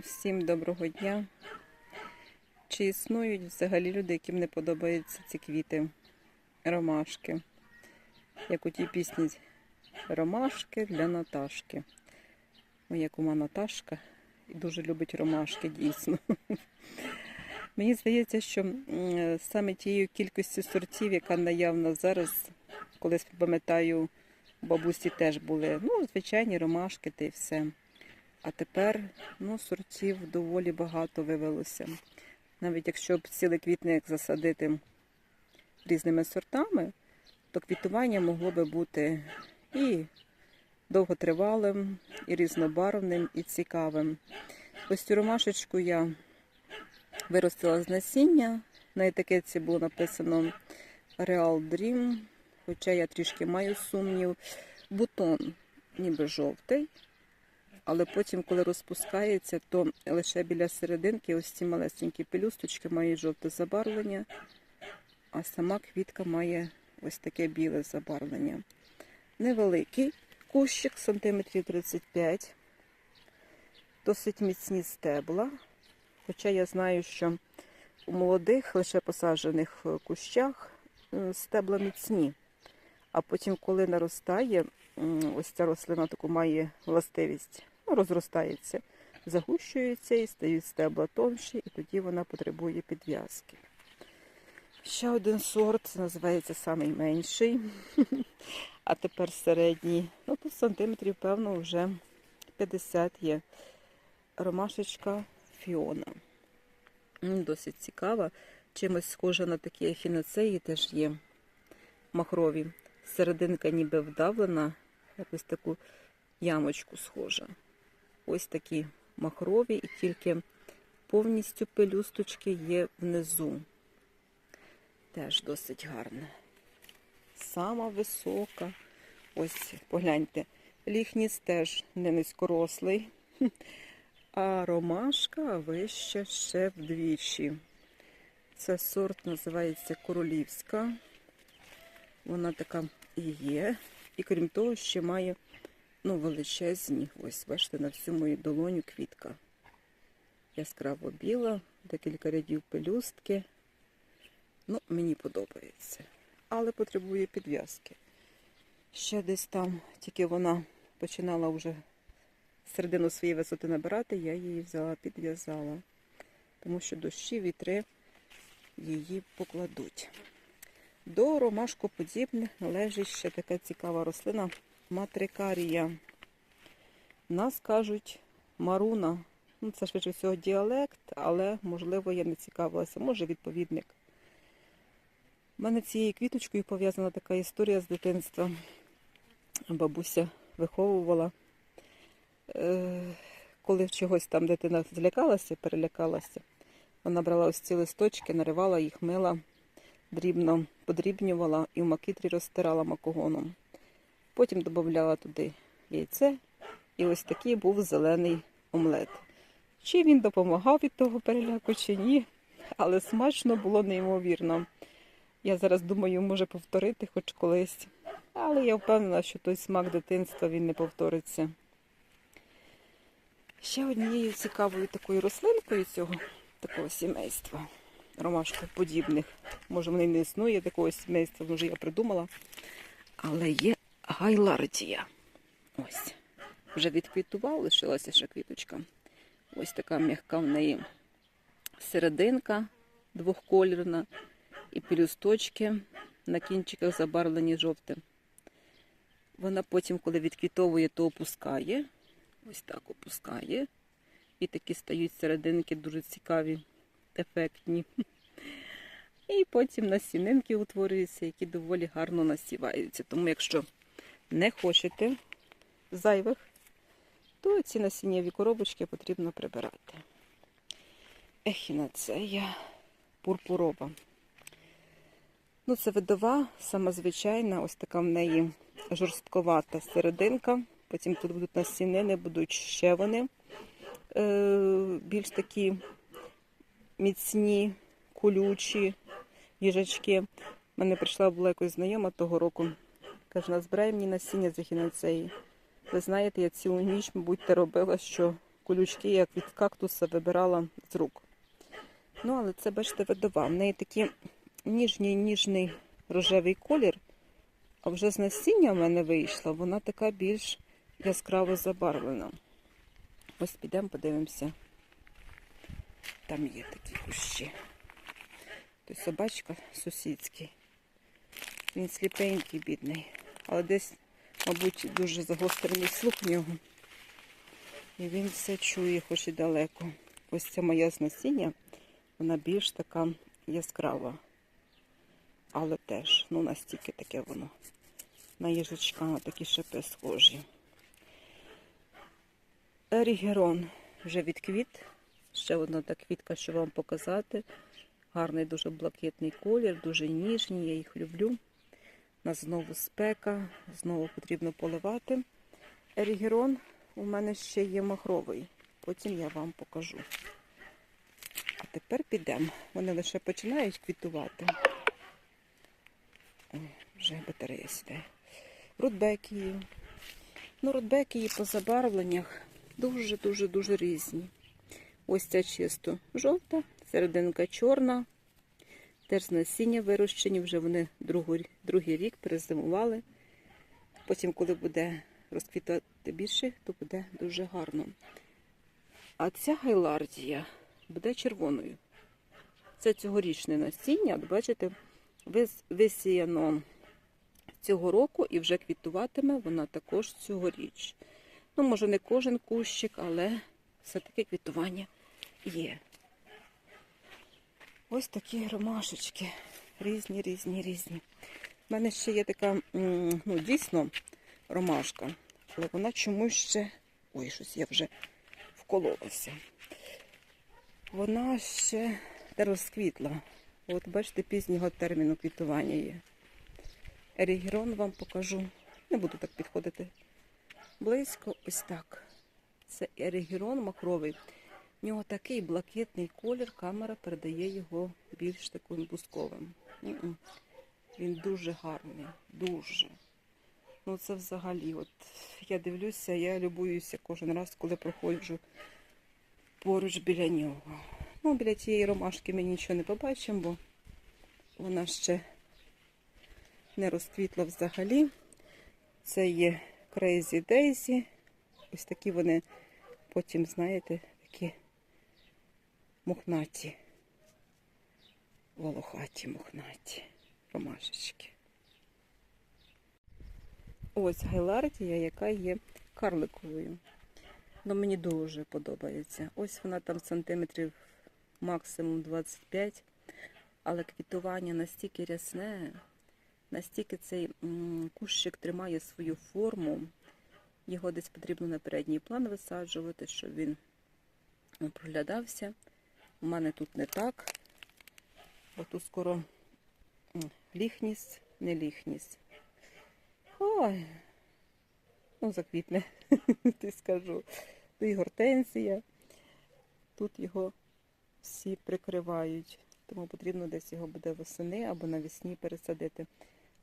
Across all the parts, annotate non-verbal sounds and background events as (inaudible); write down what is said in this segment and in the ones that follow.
Всім доброго дня. Чи існують взагалі люди, яким не подобаються ці квіти, ромашки? Як у тій пісні Ромашки для Наташки. Моя кума Наташка і дуже любить ромашки, дійсно. Мені здається, що саме тією кількістю сортів, яка наявна зараз, колись пам'ятаю, бабусі теж були ну, звичайні ромашки та й все. А тепер ну, сортів доволі багато вивелося. Навіть якщо б цілий квітник засадити різними сортами, то квітування могло би бути і довготривалим, і різнобарвним, і цікавим. Ось цю ромашечку я виростила з насіння. На етикетці було написано Real Dream, хоча я трішки маю сумнів. Бутон ніби жовтий, але потім, коли розпускається, то лише біля серединки ось ці малесенькі пелюсточки мають жовте забарвлення, а сама квітка має ось таке біле забарвлення. Невеликий кущик, сантиметрів 35, досить міцні стебла. Хоча я знаю, що у молодих, лише посаджених кущах е, стебла міцні. А потім, коли наростає, ось ця рослина таку має властивість, розростається, загущується і стають стебла тонші, і тоді вона потребує підв'язки. Ще один сорт, називається самий менший, (laughs) а тепер середній. Ну, тут сантиметрів, певно, вже 50 є. Ромашечка Фіона. Досить цікава. Чимось схожа на такі ехінацеї теж є махрові. Серединка ніби вдавлена, якось таку ямочку схожа. Ось такі махрові, і тільки повністю пелюсточки є внизу. Теж досить гарна. Сама висока. Ось, погляньте, ліхніс теж не низькорослий, (laughs) а ромашка вища ще вдвічі. Це сорт називається королівська. Вона така і є. І крім того, ще має ну, величезні, ось, бачите, на всю мою долоню квітка. Яскраво біла, декілька рядів пелюстки. Ну, мені подобається. Але потребує підв'язки. Ще десь там, тільки вона починала вже середину своєї висоти набирати, я її взяла, підв'язала. Тому що дощі, вітри її покладуть. До ромашкоподібних належить ще така цікава рослина матрикарія. Нас кажуть маруна. Ну, це швидше всього діалект, але, можливо, я не цікавилася, може відповідник. У мене цією квіточкою пов'язана така історія з дитинства. Бабуся виховувала. Е, Коли чогось там дитина злякалася, перелякалася, вона брала ось ці листочки, наривала їх, мила дрібно подрібнювала і в макітрі розтирала макогоном. Потім додавала туди яйце, і ось такий був зелений омлет. Чи він допомагав від того переляку, чи ні, але смачно було неймовірно. Я зараз думаю, може повторити хоч колись, але я впевнена, що той смак дитинства він не повториться. Ще однією цікавою такою рослинкою цього такого сімейства ромашкоподібних. Може, вони не існує такого сімейства, може я придумала. Але є гайлардія. Ось. Вже відквітував, лишилася ще квіточка. Ось така м'яка в неї серединка двохколірна і пелюсточки на кінчиках забарвлені жовтим. Вона потім, коли відквітовує, то опускає. Ось так опускає. І такі стають серединки дуже цікаві, ефектні. І потім насінинки утворюються, які доволі гарно насіваються. Тому, якщо не хочете зайвих, то ці насіннєві коробочки потрібно прибирати. Ехінацея пурпурова. Ну, це видова, сама звичайна, ось така в неї жорстковата серединка. Потім тут будуть насінини, будуть ще вони е, більш такі міцні, колючі їжачки. У мене прийшла була якось знайома того року. Каже, назбирай мені насіння з ехінацеї. Ви знаєте, я цілу ніч, мабуть, робила, що колючки, як від кактуса, вибирала з рук. Ну, але це, бачите, видова. В неї такий ніжний ніжний рожевий колір, а вже з насіння в мене вийшла, вона така більш яскраво забарвлена. Ось підемо, подивимося. Там є такі кущі. Той собачка сусідський. Він сліпенький, бідний. Але десь, мабуть, дуже загострений слух в нього. І він все чує, хоч і далеко. Ось ця моя з насіння, вона більш така яскрава. Але теж, ну настільки таке воно. На їжачка на такі шипи схожі. Ерігерон вже відквіт. Ще одна та квітка, що вам показати. Гарний, дуже блакитний колір, дуже ніжні, я їх люблю. Нас знову спека, знову потрібно поливати. Ерігерон у мене ще є махровий, потім я вам покажу. А тепер підемо. Вони лише починають квітувати. Ой, вже батарея сідає. Рудбекії. Ну, рудбекії по забарвленнях дуже-дуже-дуже різні. Ось ця чисто жовта, серединка чорна. Теж з насіння вирощені, вже вони другий, другий рік перезимували. Потім, коли буде розквітати більше, то буде дуже гарно. А ця гайлардія буде червоною. Це цьогорічне насіння, от бачите, висіяно цього року і вже квітуватиме вона також цьогоріч. Ну, може, не кожен кущик, але все-таки квітування є. Ось такі ромашечки. Різні, різні, різні. У мене ще є така, ну, дійсно, ромашка, але вона чомусь ще. Ой, щось я вже вкололася. Вона ще не розквітла. От бачите, пізнього терміну квітування є. Ерігерон вам покажу. Не буду так підходити близько. Ось так. Це ерігерон махровий. У нього такий блакитний колір, камера передає його більш таким бусковим. Він дуже гарний, дуже. Ну це взагалі, от я дивлюся, я любуюся кожен раз, коли проходжу поруч біля нього. Ну, біля тієї ромашки ми нічого не побачимо, бо вона ще не розквітла взагалі. Це є Crazy Daisy. Ось такі вони потім, знаєте, такі мохнаті, волохаті мохнаті ромашечки. Ось гайлардія, яка є карликовою. Ну, мені дуже подобається. Ось вона там сантиметрів максимум 25, але квітування настільки рясне, настільки цей кущик тримає свою форму. Його десь потрібно на передній план висаджувати, щоб він ну, проглядався. У мене тут не так, бо тут скоро ліхність, не ліхність. Ой, ну заквітне, (laughs) ти скажу. Ну і гортензія. Тут його всі прикривають, тому потрібно десь його буде восени або навесні пересадити.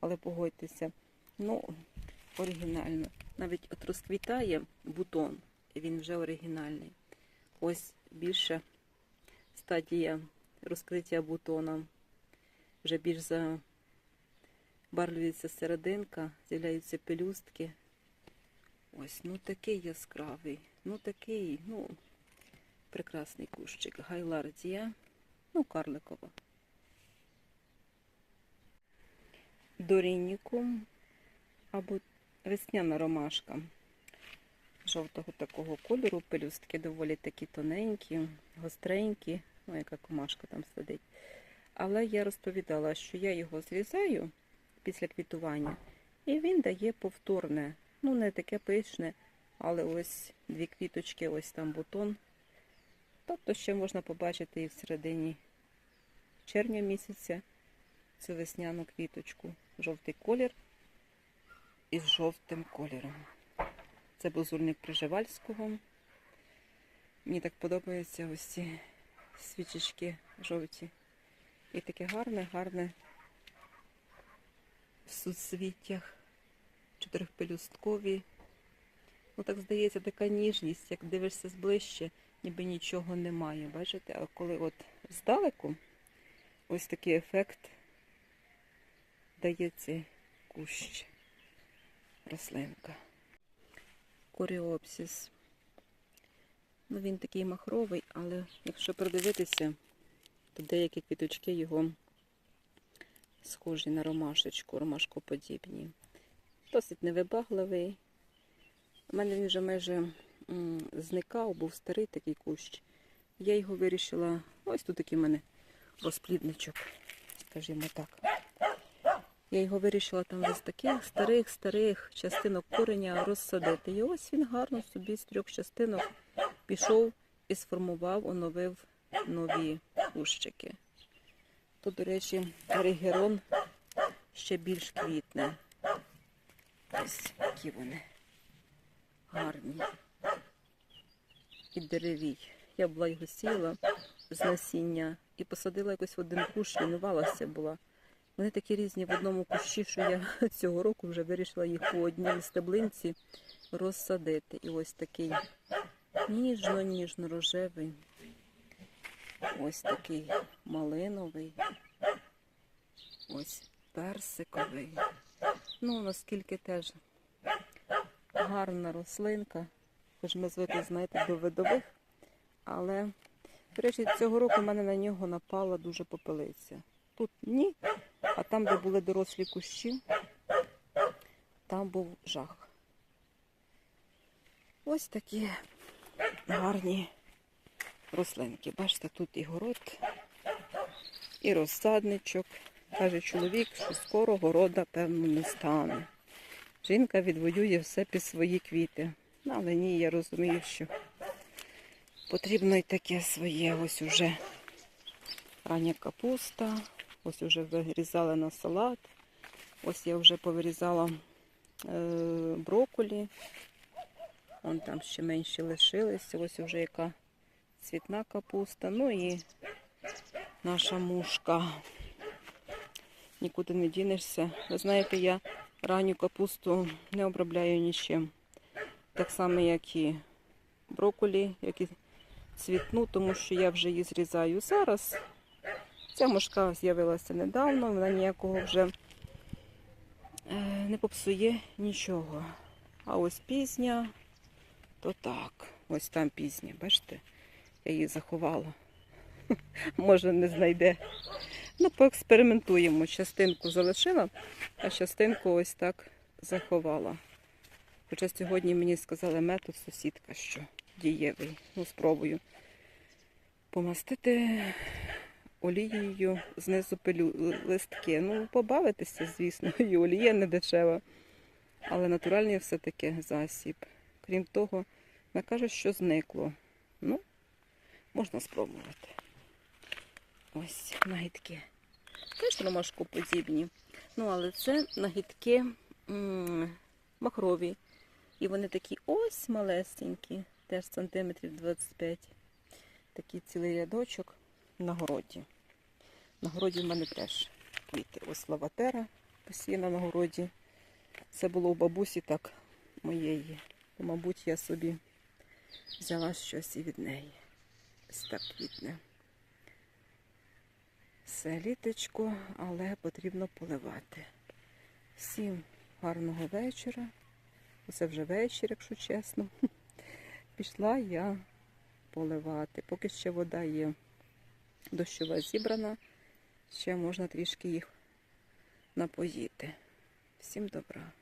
Але погодьтеся, ну, оригінально. Навіть от розквітає бутон, він вже оригінальний. Ось більша стадія розкриття бутона. Вже більш забарвлюється серединка, з'являються пелюстки. Ось, ну такий яскравий, ну такий, ну, прекрасний кущик. Гайлардія, ну, карликова. Дорінікум або весняна ромашка жовтого такого кольору, пелюстки доволі такі тоненькі, гостренькі, ну, яка комашка там сидить. Але я розповідала, що я його зрізаю після квітування, і він дає повторне, ну не таке пишне, але ось дві квіточки, ось там бутон. Тобто ще можна побачити і в середині червня місяця цю весняну квіточку. Жовтий колір із жовтим кольором. Це бузульник Приживальського. Мені так подобаються ось ці свічечки жовті. І таке гарне, гарне в суцвіттях, чотирьохпелюсткові, Ну так здається, така ніжність, як дивишся зближче, ніби нічого немає. Бачите? А коли от здалеку, ось такий ефект дає цей кущ, рослинка. Коріопсис. Ну, він такий махровий, але якщо придивитися, то деякі квіточки його схожі на ромашечку, ромашкоподібні. Досить невибагливий. У мене він вже майже зникав, був старий такий кущ. Я його вирішила, ось тут такий в мене розплідничок, скажімо так. Я його вирішила там з таких старих-старих частинок кореня розсадити. І ось він гарно собі з трьох частинок пішов і сформував, оновив нові кущики. Тут, до речі, регерон ще більш квітне. Ось які вони гарні. І деревій. Я була його сіяла з насіння і посадила якось в один кущ, лінувалася була. Вони такі різні в одному кущі, що я (laughs) цього року вже вирішила їх по одній стеблинці розсадити. І ось такий ніжно-ніжно-рожевий. Ось такий малиновий. Ось персиковий. Ну, наскільки теж гарна рослинка. Хоч ми звикли, знаєте, до видових. Але, речі, цього року в мене на нього напала дуже попелиця. Тут ні, а там, де були дорослі кущі, там був жах. Ось такі гарні рослинки. Бачите, тут і город, і розсадничок. Каже чоловік, що скоро города, певно, не стане. Жінка відвоює все під свої квіти. Ну, Але ні, я розумію, що потрібно й таке своє. Ось уже рання капуста, ось уже вирізала на салат. Ось я вже повирізала е, брокколі. Вон там ще менші лишилися. Ось вже яка цвітна капуста. Ну і наша мушка. Нікуди не дінешся. Ви знаєте, я ранню капусту не обробляю нічим. Так само, як і брокколі, як і цвітну, тому що я вже її зрізаю зараз. Ця мушка з'явилася недавно, вона ніякого вже е, не попсує нічого. А ось пізня, то так. Ось там пізня, бачите? Я її заховала. (laughs) Може, не знайде. Ну, поекспериментуємо. Частинку залишила, а частинку ось так заховала. Хоча сьогодні мені сказали метод сусідка, що дієвий. Ну, спробую помастити олією знизу пилю листки. Ну, побавитися, звісно, (laughs) і олія не дешева. Але натуральний все-таки засіб. Крім того, вона каже, що зникло. Ну, можна спробувати. Ось нагідки. Теж ромашкоподібні. Ну, але це нагідки махрові. І вони такі ось малесенькі, теж сантиметрів 25. Такий цілий рядочок на городі. На городі в мене теж квіти. Ось лаватера посіяна на городі. Це було у бабусі так моєї. То, мабуть, я собі взяла щось і від неї. Ось так. Все літочко, але потрібно поливати. Всім гарного вечора. Оце вже вечір, якщо чесно. (laughs) Пішла я поливати. Поки ще вода є дощова зібрана, ще можна трішки їх напоїти. Всім добра.